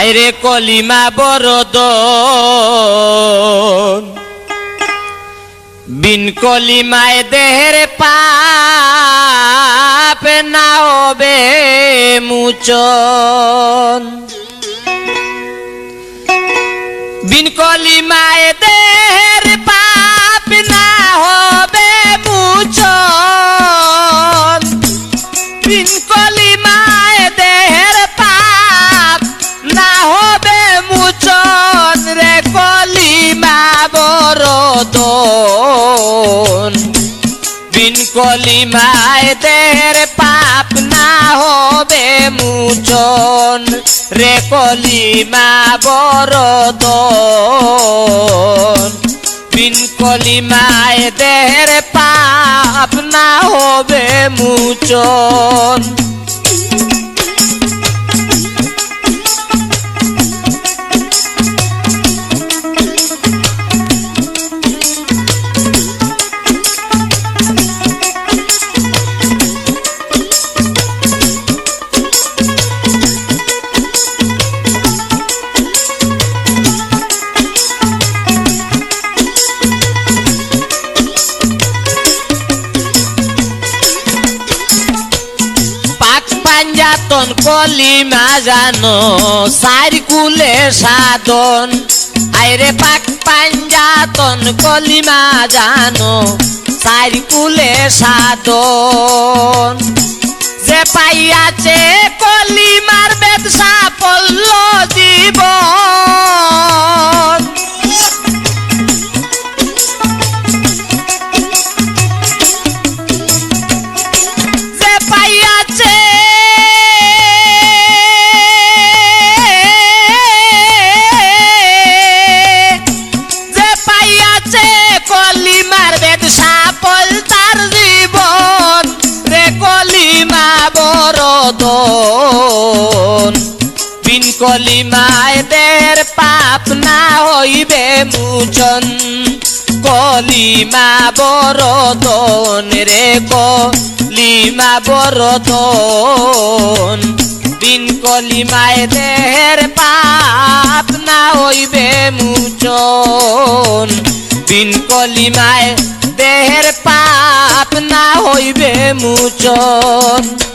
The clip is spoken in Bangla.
আইরে কলিমা বরদ বিন কলিমায় দেহের পাপ না হবে মুচন। বিন কলিমায় দেহের পাপ না বরদন বিন কলিমায় দেহের পাপ না হবে মুচন। রে কলিমা বরদন। বিন কলিমায় দেহের পাপ না হবে মুচন। পাঞ্জাতন কলিমা জানো সার কুলে সাধন। আইরে পাক পাঞ্জাতন কলিমা জানো সার কুলে সাধন। যে পাইয়াছে বিন কলিমায় দের পাপ না হইবে মুচন। কলিমা বরদন রে কলিমা বরদন। বিন কলিমায় দেহের পাপ না হইবে মুচন। বিন কলিমায় দেহের পাপ না হইবে মুচন।